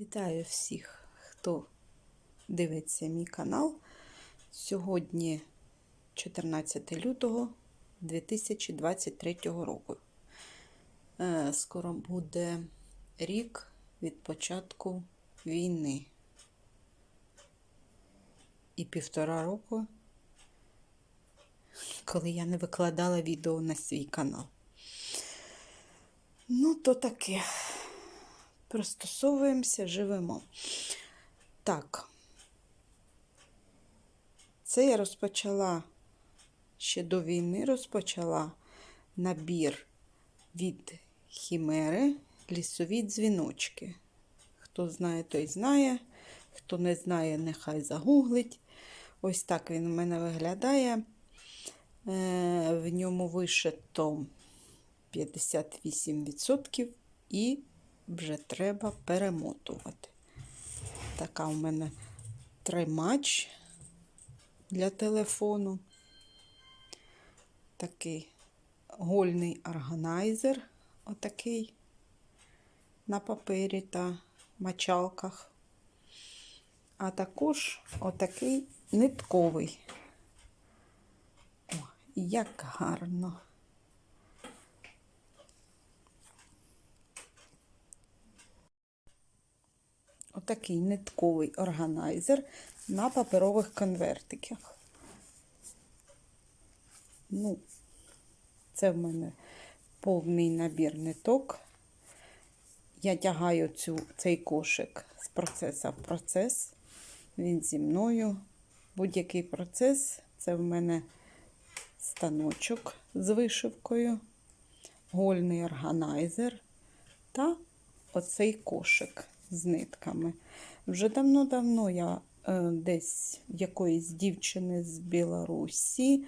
Вітаю всіх, хто дивиться мій канал. Сьогодні 14 лютого 2023 року. Е, Скоро буде рік від початку війни. І півтора року, коли я не викладала відео на свій канал. Ну, то таке. Пристосовуємося, живемо. Так. Це я розпочала ще до війни розпочала набір від Хімери лісові дзвіночки. Хто знає, той знає. Хто не знає, нехай загуглить. Ось так він у мене виглядає. Е, В ньому вишито 58% і вже треба перемотувати. Така у мене тримач для телефону. Такий гольний органайзер, отакий на папері та мочалках. А також отакий нитковий. О, як гарно. Отакий нитковий органайзер на паперових конвертиках. Ну, це в мене повний набір ниток. Я тягаю цю, цей кошик з процесу в процес. Він зі мною. Будь-який процес це в мене станочок з вишивкою, гольний органайзер та оцей кошик з нитками. Вже давно-давно я е, десь якоїсь дівчини з Білорусі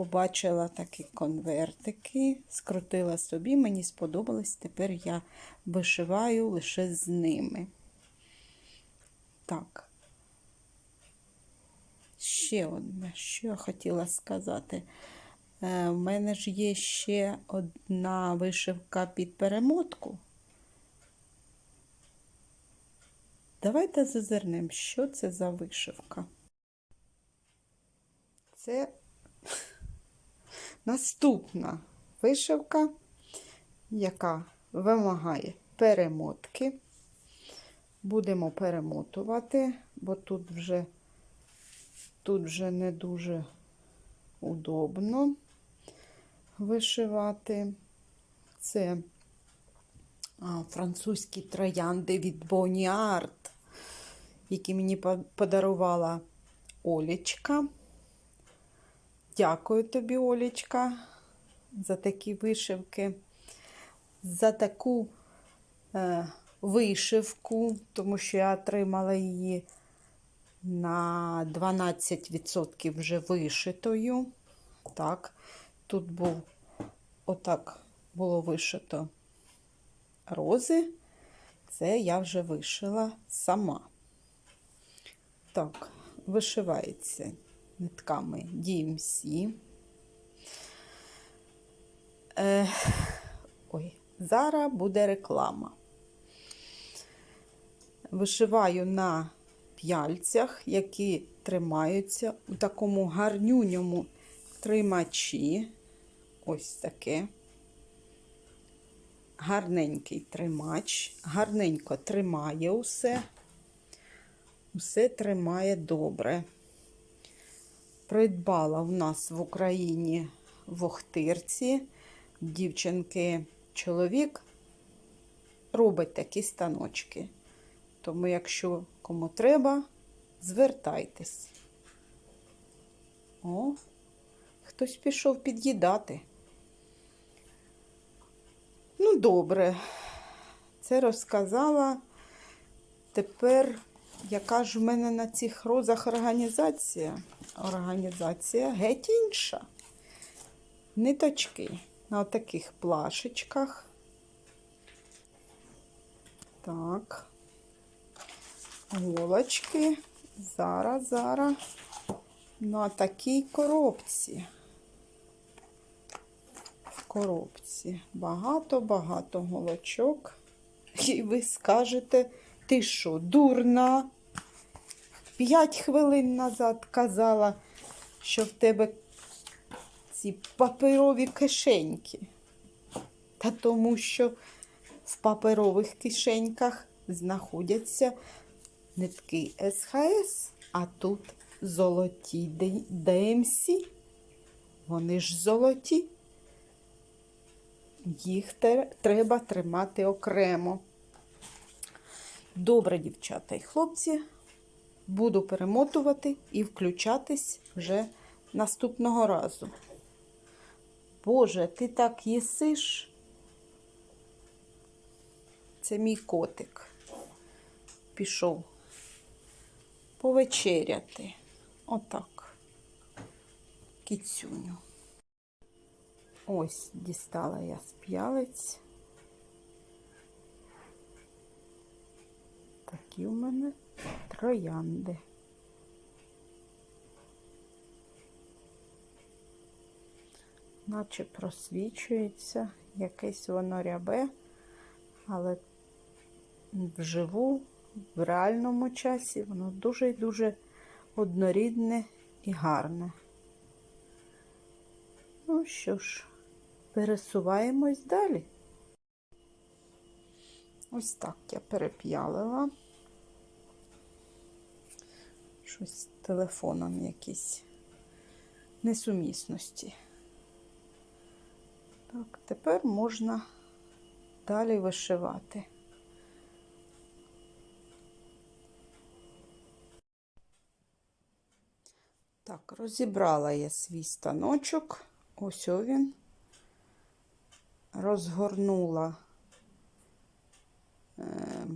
побачила такі конвертики, скрутила собі, мені сподобалось, тепер я вишиваю лише з ними. Так. Ще одне, що я хотіла сказати. Е, У мене ж є ще одна вишивка під перемотку. Давайте зазирнемо, що це за вишивка. Це наступна вишивка, яка вимагає перемотки. Будемо перемотувати, бо тут вже, тут вже не дуже удобно вишивати. Це французькі троянди від Боніарт, які мені подарувала Олічка. Дякую тобі, Олічка, за такі вишивки, за таку е, вишивку, тому що я отримала її на 12% вже вишитою. Так, тут був отак було вишито рози. Це я вже вишила сама. Так, вишивається нитками DMC. Е, ой, зараз буде реклама. Вишиваю на п'яльцях, які тримаються у такому гарнюньому тримачі. Ось таке. Гарненький тримач, гарненько тримає усе, усе тримає добре. Придбала в нас в Україні в Охтирці. Дівчинки, чоловік робить такі станочки. Тому, якщо кому треба, звертайтесь. О, хтось пішов під'їдати. Ну, добре, це розказала. Тепер, яка ж в мене на цих розах організація? Організація геть інша. Ниточки на таких плашечках. Так, голочки. Зараз, зараз. На такій коробці. В коробці. Багато-багато голочок. І ви скажете, Ти що, дурна? П'ять хвилин назад казала, що в тебе ці паперові кишеньки. Та тому що в паперових кишеньках знаходяться нитки СХС, а тут золоті ДМС. Вони ж золоті. Їх треба тримати окремо. Добре, дівчата і хлопці. Буду перемотувати і включатись вже наступного разу. Боже, ти так їсиш? Це мій котик. Пішов повечеряти. Отак. Кіцюню. Ось дістала я з п'ялиць. Такі у мене троянди. Наче просвічується, якесь воно рябе, але вживу, в реальному часі воно дуже і дуже однорідне і гарне. Ну що ж, пересуваємось далі. Ось так я переп'ялила. Щось з телефоном якісь несумісності. Так, тепер можна далі вишивати. Так, розібрала я свій станочок. Ось він. Розгорнула е,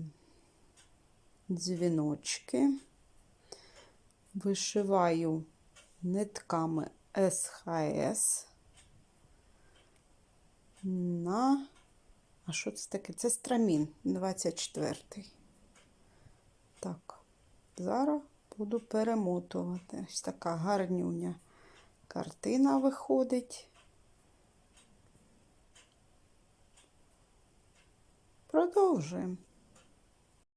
дзвіночки. Вишиваю нитками СХС на. А що це таке? Це страмін 24. Так, зараз буду перемотувати. Ось така гарнюня картина виходить. Продовжуємо.